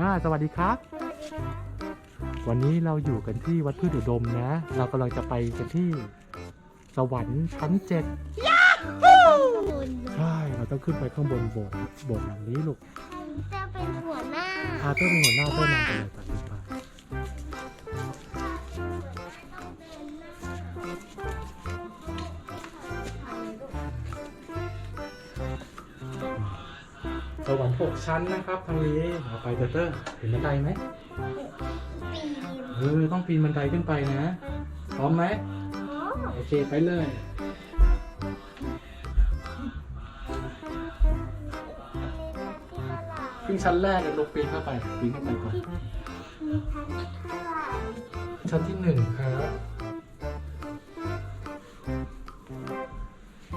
อ่าสวัสดีครับสวัสดีครับ วันนี้เราอยู่กันที่วัดพืชอุดมนะ เรากำลังจะไปกันที่สวรรค์ชั้นเจ็ดคุณใช่ เราต้องขึ้นไปข้างบนโบสถ์โบสถ์หลังนี้ลูกจะเป็นหัวหน้าอาเต้เป็นหัวหน้าเต้นำไปเลยตัดสิน วรรค์หกชั้นนะครับทางนี้เอาไปเตอร์เตอร์เห็นบันไดไหมเออต้องปีนบันไดขึ้นไปนะ พร้อมไหมอ๋อโอเคไปเลยขึ้นชั้นแรกเดี๋ยวลูกปีนเข้าไปปีนเข้าไปก่อนมีทั้งเท่าไหร่ชั้นที่หนึ่งครับ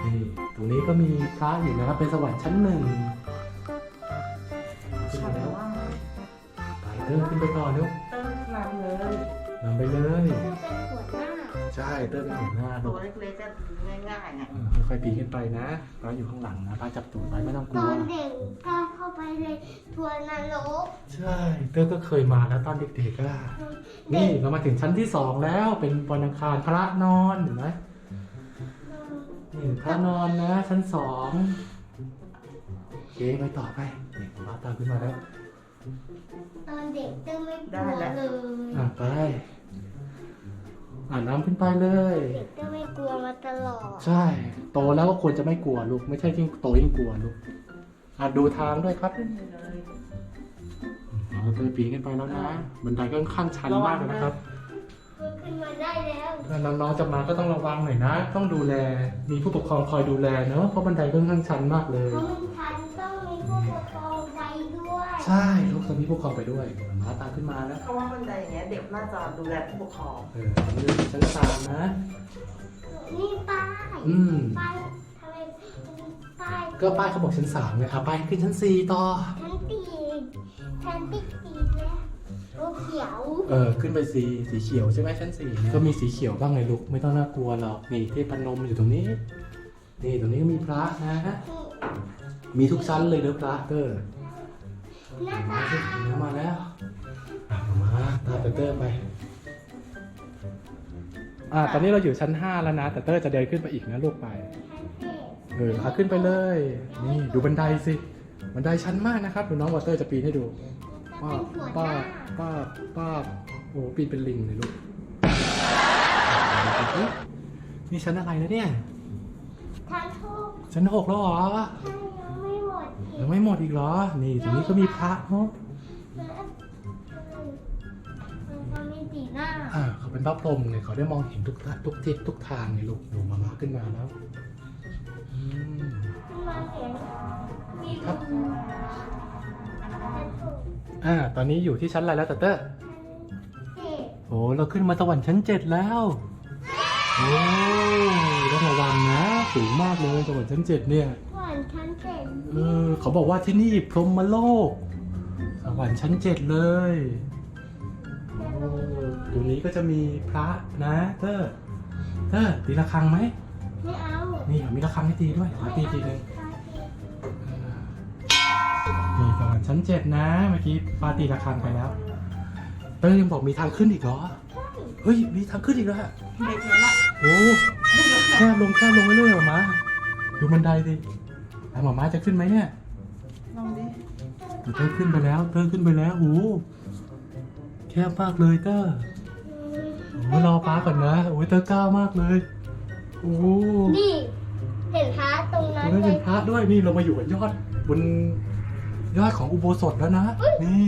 นี่ตรงนี้ก็มีพระอยู่นะครับเป็นสวรรค์ชั้นหนึ่ง ไปเดินขึ้นไปต่อนุ๊กเติ้ลนำเลยนำไปเลยจะเป็นหัวหน้าใช่เดินเป็นหัวหน้าตัลูวกเล็กๆก็ง่ายๆอะเออค่อยๆปีนขึ้นไปนะพระอยู่ข้างหลังนะพระจับตูดไว้ไม่ต้องกตลัอวนเด็กก็เข้าไปเลยทัวร์นรกใช่เต้ยก็เคยมาแล้วตอนเด็กๆก็นี่เรามาถึงชั้นที่สองแล้วเป็นวันอังคารพระนอนเห็นไหมนี่พระนอนนะ ชั้นสองโอเคไปต่อไปนี่พระตามขึ้นมาแล้ว ตอนเด็กจะไม่กลัวเลยอะไปอ่านน้ำขึ้นไปเลย เด็กจะไม่กลัวมาตลอดใช่ โตแล้วก็ควรจะไม่กลัวลูก ไม่ใช่ยิ่งโตยิ่งกลัวลูกอะดูทางด้วยครับขึ้นไปเลยเราเคยปีนขึ้นไปแล้วนะ บันไดก็ค่อนข้างชันมากเลยนะครับขึ้นมาได้แล้วถ้าน้องๆจะมาก็ต้องระวังหน่อยนะ ต้องดูแล มีผู้ปกครองคอยดูแลเนอะเพราะบันไดค่อนข้างชันมากเลย เพราะมันทันต้องมีผู้ปกครองใจด้วย ใช่ลูกจะมีผู้ปกครองไปด้วยมาตามขึ้นมาแล้วเพราะว่าบันไดอย่างเงี้ยเด็กน่าจะดูแลผู้ปกครองเออนี่ชั้นสามนะ นี่ป้ายอืม ป้ายทำไมป้ายก็ป้ายเขาบอกชั้นสามไงครับไปขึ้นชั้นสี่ต่อฉันตีฉันติดตีแล้วโอ้เขียวเออขึ้นไปสีสีเขียวใช่ไหมชั้นสี่เนี่ยก็มีสีเขียวบ้างไงลูกไม่ต้องน่ากลัวหรอกนี่เทพนมอยู่ตรงนี้ นี่ตรงนี้ก็มีพระนะ มีทุกชั้นเลยเด้อพระเตอร์ห น้ามาตาสิเนื้อมาแล้วอะมาตามเตอร์เตอร์ไป อ่า ตอนนี้เราอยู่ชั้น 5 แล้วนะ แต่เตอร์จะเดินขึ้นไปอีกนะลูกไป เออพาขึ้นไปเลย นี่ดูบันไดสิ บันไดชันมากนะครับดูน้องวอเตอร์จะปีนให้ดูป้าเป็นหัวหป้าน้าป้าป้าโอ้ปีนเป็นลิงเลยลูก นี่ชั้นอะไรแล้วเนี่ยฉันทุกชั้นหกแล้วเหรอ ยังไม่หมดอีกเหรอ นี่ตรงนี้ก็มีพระเนาะมันมีสีหน้าอ่าเขาเป็นพระพรหมไงเขาได้มองเห็นทุกททุกทิศทุกทางไงลูกดูมามาขึ้นมาแล้วอืมมาเห็นมีครับอ่าตอนนี้อยู่ที่ชั้นอะไรแล้วเตอร์เตอร์เจ็ดโอ้เราขึ้นมาสวรรค์ชั้นเจ็ดแล้วโอ้ต้องระวังนะสูงมากเลยสวรรค์ชั้นเจ็ดเนี่ย เจ็ดเออเขาบอกว่าที่นี่พรหมโลก สวรรค์ชั้นเจ็ดเลยโอ้ตรงนี้ก็จะมีพระนะเตอร์เตอร์ตีระฆังไหมไม่เอานี่มีระฆังให้ตีด้วยมาตีทีนึงนี่สวรรค์ชั้นเจ็ดนะเมื่อกี้ปาตีระฆังไปแล้ว เตอร์ยังบอกมีทางขึ้นอีกเหรอเฮ้ยมีทางขึ้นอีกแล้วอะเด็กแล้วล่ะโอ้แคบลงแคบลงเรื่อยๆหมามาดูบันไดดิ แล้วหมามาจะขึ้นไหมเนี่ยลองดิเตอร์ขึ้นไปแล้วเตอร์ขึ้นไปแล้วโอ้โหแคบมากเลยเตอร์โอ้ยรอป้าก่อนนะโอ้ยเตอร์ก้าวมากเลยโอ้โหนี่ เห็นพระตรงนั้นตรงนั้นเลเป็ยนพระด้วยนี่เรามาอยู่บนยอดบนยอดของอุโบสถแล้วนะนี่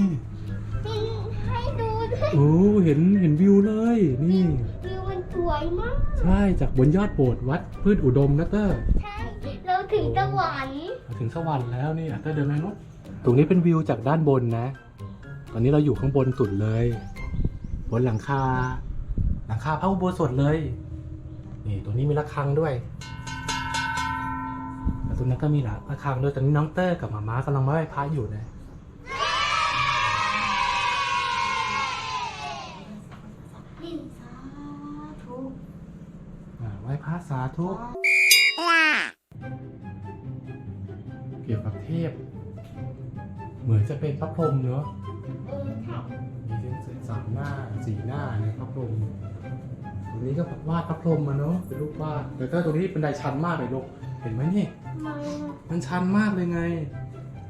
นี่ให้ดูด้วยโอ้เห็นเห็นวิวเลยนี่ วิวมันสวยมาก ใช่จากบนยอดโบสถ์วัดพืชอุดมนะเตอร์ใช่เรา ถึงสวรรค์มาถึงสวรรค์แล้วนี่อะเตอร์เดินไปนู้นตรงนี้เป็นวิวจากด้านบนนะ ตอนนี้เราอยู่ข้างบนสุดเลย บนหลังคา หลังคาพระอุโบสถเลย นี่ตรงนี้มีระฆังด้วยแล้วตรงนั้นก็มีหลัระฆังด้วยตอนนี้น้องเตอร์กับหมาม้ากำลังมาไหว้พระอยู่นะดินสาธุ อ่าไหว้พระสาธุเกี่ย วกับเทพ เหมือนจะเป็นพระพรหมเนอะเออค่ะมีเส้นสามหน้าสี่หน้าเนี่ยพระพรหมตรงนี้ก็วาดพระพรหมมาเนาะเป็นรูปวาดแต่ก็ตรงนี้เป็นไดชันมากเลยลูกเห็นไหมนี่ทำไมอะมันชันมากเลยไง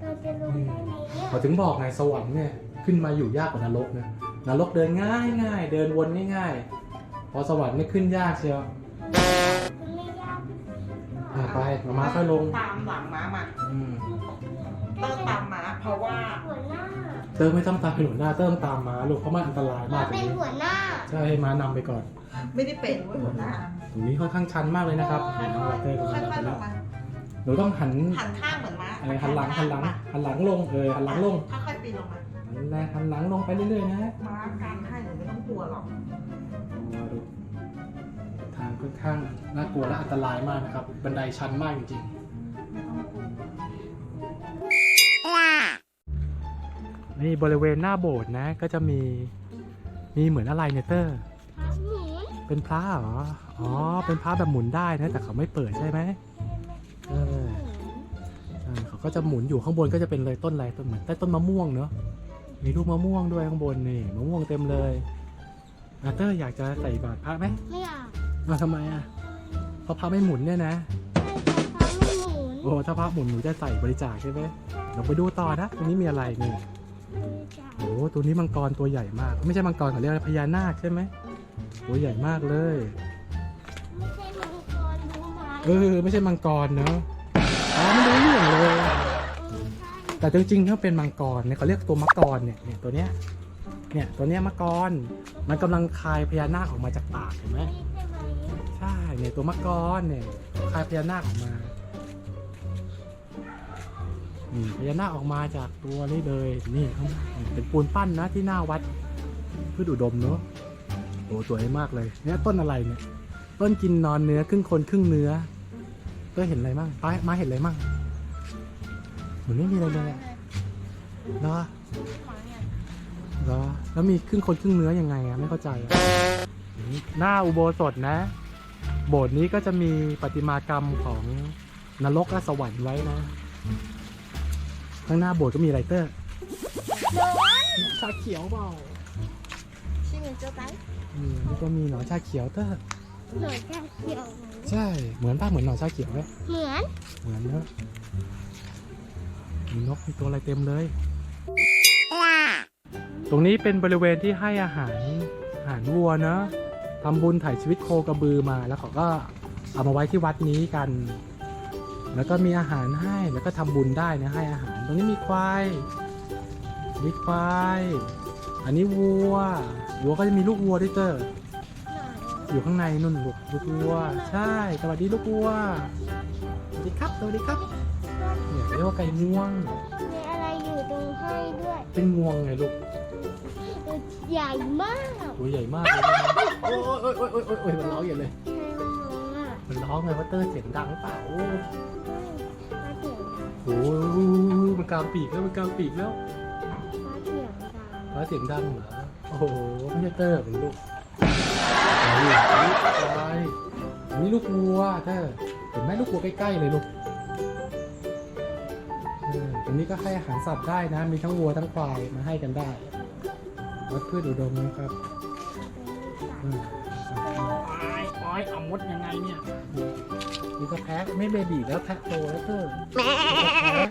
เราจะลงได้ไหมเนี่ยพอถึงบอกไงสวรรค์เนี่ยขึ้นมาอยู่ยากกว่านรกนะนรกเดินง่ายง่ายเดินวนง่ายๆพอสวรรค์นี่ขึ้นยากเชียวมันไม่ยากอะ ไปมาม้าค่อยลง ตามหลังม้ามาอืมเตอร์ตามม้าเพราะว่าหัวหน้าเติ้งไม่ต้องตามไปหนุนหน้าเติ้งตามมาลูกเพราะมันอันตรายมาเรากตรงเป็นนี้หัวหน้าใช่ให้ม้านำไปก่อน ไม่ได้เป็นเว้ยหัวหน้าตรงนี้ค่อนข้างชันมากเลยนะครับค่อยน้องวอเตอร์ๆกำลังค่อยไปๆลแล้งวมาหนูต้องหันหันข้างเหมือนม้าอะไรหันหลังหันหลังหันหลังลงเออหันหลังลงค่อยๆปีนลงมานั่นแหละหันหลังลงไปเรื่อยๆนะม้าการให้หนูไม่ต้องกลัวหรอกดูทาง ค่อนข้างน่ากลัวและอันตรายมากนะครับ บันไดชันมากจริงไม่ต้องกลัวๆนี่บริเวณหน้าโบสถ์นะก็จะมีมีเหมือนอะไรเนี่ยเตอร์ขาหมุนเป็นพระเหรอ อ๋อ เป็นพระแบบหมุนได้นะ แต่เขาไม่เปิดใช่ไหมเออใช่เขาก็จะหมุนอยู่ข้างบนก็จะเป็นเลยต้นอะไรต้นเหมือนใต้ต้นมะม่วงเนอะมีลูกมะม่วงด้วยข้างบนนี่มะม่วงเต็มเลยอาเตอร์อยากจะใส่บาตรพระไหมไม่อยาก มาทำไมอะเพราะพระไม่หมุนเนี่ยนะให้แต่ขาไม่หมุนโอ้ถ้าพระหมุนหนูจะใส่บริจาคใช่ไหมเราไปดูต่อนะตรงนี้มีอะไรนี่โอ้ตัวนี้มังกรตัวใหญ่มาก ไม่ใช่มังกรเขาเรียกอะไรพญานาคใช่ไหมตัวใหญ่มากเลยไม่ใช่มังกรรู้ไหมเออไม่ใช่มังกรเนอะอ๋อไม่รู้เรื่องเลยเออใช่แต่จริงๆถ้าเป็นมังกรเนี่ยเขาเรียกตัวมังกรเนี่ยเนี่ยตัวเนี้ยเนี่ยตัวเนี้ยมังกรมันกำลังคายพญานาคออกมาจากปากเห็นไหมนี่ ใช่ไหมใช่เนี่ยตัวมังกรเนี่ยคายพญานาคออกมาพญานาคออกมาจากตัวนี้เลยนี่ข้าเป็นปูนปั้นนะที่หน้าวัดพืชอุดมเนอะโอ้สวยมากเลยเนี่ยต้นอะไรเนี่ย ต้นกินนอนเนื้อครึ่งคนครึ่งเนื้อก็เห็นอะไรมั่งป้ามาเห็นอะไรมั่งเหมือนไม่มีอะไรเลยอะเหรอเหรอแล้วมีครึ่งคนครึ่งเนื้อยังไงอะไม่เข้าใจหน้าอุโบสถนะ โบสถ์นี้ก็จะมีประติมากรรมของนรกและสวรรค์ไว้นะ ข้างหน้าโบสถ์ก็มีไรเตอร์โดนชาเขียวเปล่าชื่อมันจะไปอืมแล้วก็มีหนอนชาเขียวเตอร์หน่อยแค่เขียว ใช่ เหมือนป้าเหมือนหนอนชาเขียวไหมเหมือนเหมือนเนอะมีนกมีตัวอะไรเต็มเลย ตรงนี้เป็นบริเวณที่ให้อาหารอาหารวัวเนอะ ทำบุญถ่ายชีวิตโคกระบือมาแล้วเขาก็เอามาไว้ที่วัดนี้กัน แล้วก็มีอาหารให้แล้วก็ทำบุญได้นะให้อาหาร ตรงนี้มีควายมีควายอันนี้วัววัวก็จะมีลูกวัวด้วยเตอร์อยู่ข้างในนุ่นลูกลูกวัว ใช่ สวัสดีลูกวัว สวัสดีครับ สวัสดีครับเนี่ยเรียกว่าไก่งวงมีอะไรอยู่ตรงให้ด้วย เป็นงวงไงลูกตัว ใหญ่มากตัวใหญ่มากเลยนะโอ้ยโอ้ยโอ้ยโอ้ยโอ้ยโอ้ยมันร้องอย่างเลย ใช่มันร้องอะมันร้องไงว่าเตอร์เสียงดังหรือเปล่าโอ้ยฟ้าเถียงดังโอ้ยมันกลางปีกแล้วมันกลางปีกแล้วฟ้าเถียงดังฟ้าเสียงดังเหรอโอ้โหไม่ใช่เตอร์เป็นลูกอันนี้ควายอันนี้ลูกวัวเตอร์เห็นไหมลูกวัวใกล้ๆเลยลูกเออตรงนี้ก็ให้อาหารสัตว์ได้นะ มีทั้งวัวทั้งควายมาให้กันได้ วัดพืชอุดมนะครับอืมควายควายเอามดยังไงเนี่ยนี่ก็แพ้ไม่เบบีแล้วแพ้โตแล้วเตอร์แพ้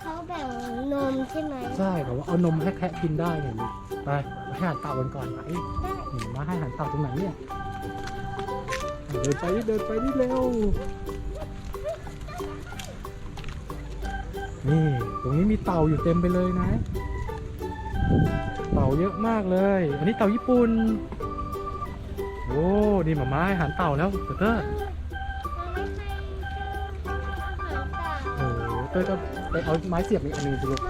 เขาแบ่งนมใช่ไหมใช่เขาว่าเอานมให้แพะกินได้เนี่ยลูกไปไปให้อาหารเต่ากันก่อนไปได้เห็นมาให้อาหารเต่าตรงไหนเนี่ยเดินไปนี่เดินไปนี่เร็วนี่ ตรงนี้มีเต่าอยู่เต็มไปเลยนะเต่าเยอะมากเลย อันนี้เต่าญี่ปุ่น โอ้นี่หมาม้าให้อาหารเต่าแล้วเตอร์เตอร์เราไม่ให้เตอร์อาหารเต่าโอ้เตอร์ก็ไปเอาไม้เสียบอีกอันหนึงสิลูก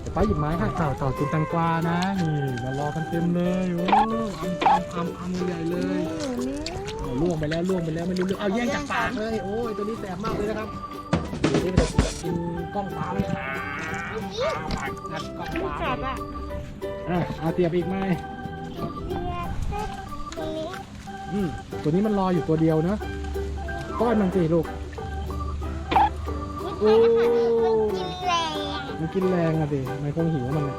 เดี๋ยวป้าหยิบไม้ให้เต่าเต่ากินแตงกวานะนี่มารอกันเต็มเลยโอ้อัมอัมอัมอัมใหญ่เลยเอาล่วงไปแล้วล่วงไปแล้วไม่รู้เรื่องเอาแย่งจากปากเลยโอ้ยตัวนี้แสบมากเลยนะครับเดี๋ยวนี้มันจะกินกล้องฟ้าเลยอ่าปากงัดกล้องฟ้าจับเลย อาเตียบอีกไหมอืมตัวนี้มันรออยู่ตัวเดียวนะป้อนมันสิลูกโอ้มันกินแรงอะสิมันคงหิวมันอะ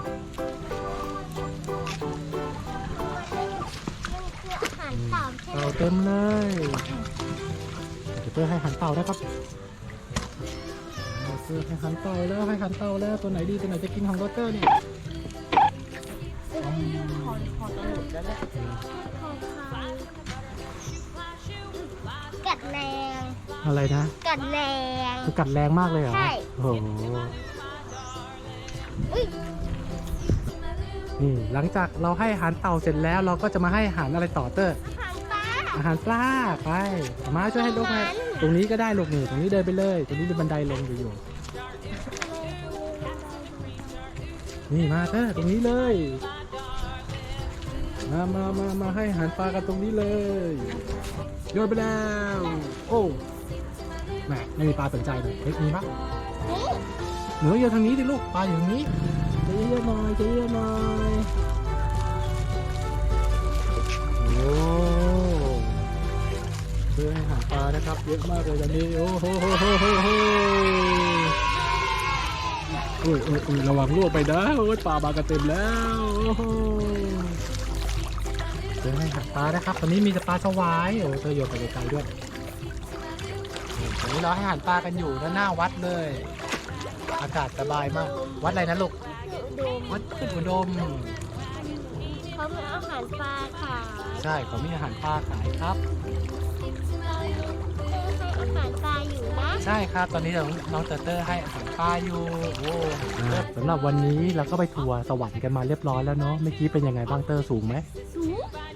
เต่าเต็มเลยเดี๋ยวเพื่อให้หันเต่าได้ครับเพื่อให้หันเต่าแล้วให้หันเต่าแล้วตัวไหนดีตัวไหนจะกินของโรเตอร์เนี่ย คอคอจะหลุดแล้วแหละกัดแรง อะไรนะกัดแรง คือกัดแรงมากเลยเหรอใช่ โอ้โหอุ้ยนี่หลังจากเราให้อาหารเต่าเสร็จแล้ว เราก็จะมาให้อาหารอะไรต่อเตอร์ อาหางปลา อาหารปลาไปอามาช่วยให้ลูกหน่อยตรงนี้ก็ได้ลูกนี่ตรงนี้เดินไปเลย ตรงนี้เป็นบันไดลงอยู่อยู่นี่มาเตอร์ตรงนี้เลย มามามามาให้อาหารปลากันตรงนี้เลยโยนไปแล้ว โอ้แหมไม่มีปลาสนใจเลยเฮ้ยมีปะนี่หนูโยนทางนี้ดิลูกปลาอยู่ทางนี้ใจเย็นหน่อยใจเย็นหน่อยโอ้เพื่อให้หาปลานะครับเยอะมากเลยตอนนี้โอ้โหโหโหโหโหโอ้ยโอ้ยระวังลวกไปนะโอ้ยปลามากันเต็มแล้วโอ้โห เพื่อให้หาปลานะครับตอนนี้มีแต่ปลาสวายโอ้เธอโยนไปไกลๆด้วยนี่ตอนนี้เราให้อาหารปลากันอยู่ด้านหน้าวัดเลย อากาศสบายมาก วัดอะไรนะลูกดูวัดพุทธอุดมเขามีอาหารปลาขายใช่เขามีอาหารปลาขายครับเราให้อาหารปลาอยู่นะใช่ครับ ตอนนี้น้องน้องเตอร์เตอร์ให้อาหารปลาอยู่โอ้สำหรับวันนี้เราก็ไปทัวร์สวรรค์กันมาเรียบร้อยแล้วเนาะเมื่อกี้เป็นยังไงบ้างเตอร์สูงไหมสูง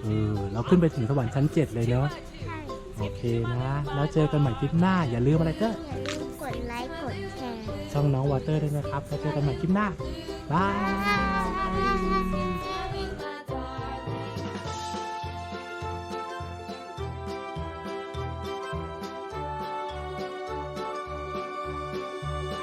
เออเราขึ้นไปถึงสวรรค์ชั้น7เลยเนาะใช่โอเคนะ แล้วเจอกันใหม่คลิปหน้าอย่าลืมอะไรเตอร์อย่าลืมกดไลค์กดแชร์ช่องน้องวอเตอร์ด้วยนะครับแล้วเจอกันใหม่คลิปหน้าบาย